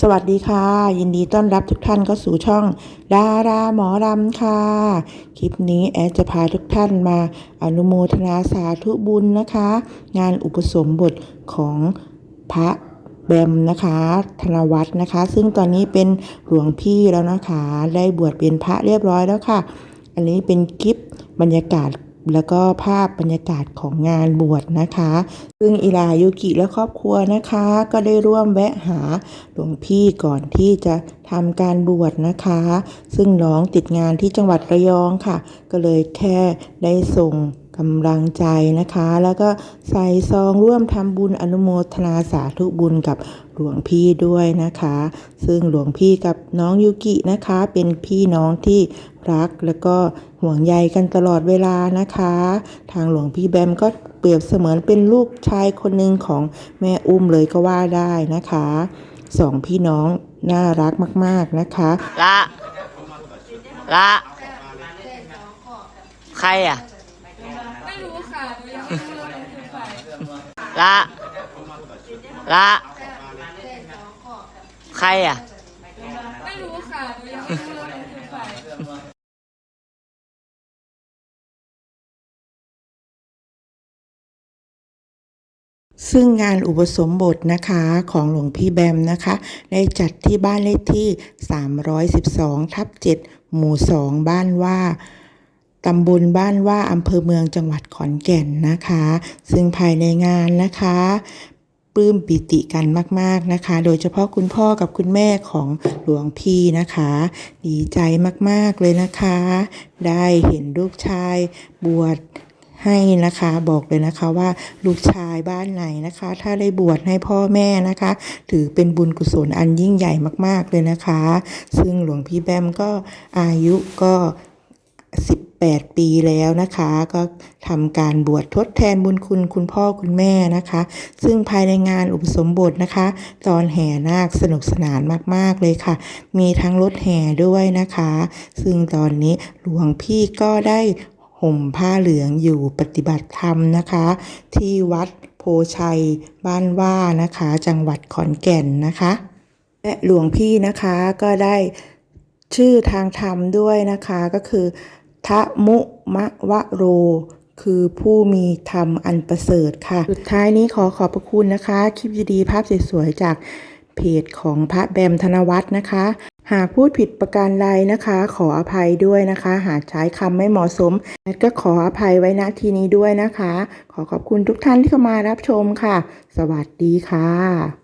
สวัสดีค่ะ ยินดีต้อนรับทุกท่านเข้าสู่ช่อง ดาราหมอรำค่ะ คลิปนี้แอดจะพาทุกท่านมาอนุโมทนาสาธุบุญนะคะ งานอุปสมบทของพระแบมนะคะ ธนวัฒน์นะคะ ซึ่งตอนนี้เป็นหลวงพี่แล้วนะคะ ได้บวชเป็นพระเรียบร้อยแล้วค่ะ อันนี้เป็นคลิปบรรยากาศ แล้วก็ภาพบรรยากาศของงานบวชนะคะ ซึ่งอิรายุกิและครอบครัวนะคะ ก็ได้ร่วมแวะหาหลวงพี่ก่อนที่จะทำการบวชนะคะ ซึ่งน้องติดงานที่จังหวัดระยองค่ะ ก็เลยแค่ได้ส่ง กำลังใจนะคะ แล้วก็ใส่ซองร่วมทำบุญอนุโมทนาสาธุบุญกับหลวงพี่ด้วยนะคะ ซึ่งหลวงพี่กับน้องยูกินะคะ เป็นพี่น้องที่รักแล้วก็ห่วงใยกันตลอดเวลานะคะ ทางหลวงพี่แบมก็เปรียบเสมือนเป็นลูกชายคนหนึ่งของแม่อุ้มเลยก็ว่าได้นะคะสองพี่น้องน่ารักมาก ๆนะคะ ละ ละ ใครอะ รู้ค่ะหนูยังไม่รู้ว่าเป็นใครละ ละ ใครอะ ไม่รู้ค่ะหนูยังไม่รู้ว่าเป็นใครซึ่งงานอุปสมบทนะคะของหลวงพี่แบมนะคะ ได้จัดที่บ้านเลขที่ 312 ทับ 7 หมู่ 2 บ้านว่า ตำบลบ้านว่าอำเภอเมืองจังหวัดขอนแก่นนะคะ ซึ่งภายในงานนะคะปลื้มปิติกันมาก ๆนะคะ โดยเฉพาะคุณพ่อกับคุณแม่ของหลวงพี่นะคะ ดีใจมากๆเลยนะคะ ได้เห็นลูกชายบวชให้นะคะบอกเลยนะคะว่าลูกชายบ้านไหนนะคะ ถ้าได้บวชให้พ่อแม่นะคะ ถือเป็นบุญกุศลอันยิ่งใหญ่มาก ๆเลยนะคะ ซึ่งหลวงพี่แบมก็อายุก็ 18 ปีแล้วนะคะ ก็ทำการบวชทดแทนบุญคุณคุณพ่อคุณแม่นะคะ ซึ่งภายในงานอุปสมบทนะคะ ตอนแห่นาคสนุกสนานมาก ๆ เลยค่ะ มีทั้งรถแห่ด้วยนะคะ ซึ่งตอนนี้หลวงพี่ก็ได้ห่มผ้าเหลืองอยู่ปฏิบัติธรรมนะคะ ที่วัดโพชัยบ้านว่านะคะ จังหวัดขอนแก่นนะคะ และหลวงพี่นะคะก็ได้ชื่อทางธรรมด้วยนะคะก็คือ ทะมุมะวะโร คือผู้มีธรรมอันประเสริฐค่ะ สุดท้ายนี้ขอขอบพระคุณนะคะ คลิปดีๆภาพสวยๆจากเพจของพระแบมธนวัฒน์นะคะ หากพูดผิดประการใดนะคะ ขออภัยด้วยนะคะ หากใช้คำไม่เหมาะสมแอดก็ขออภัยไว้ณที่นี้ด้วยนะคะ ขอขอบคุณทุกท่านที่เข้ามารับชมค่ะ สวัสดีค่ะ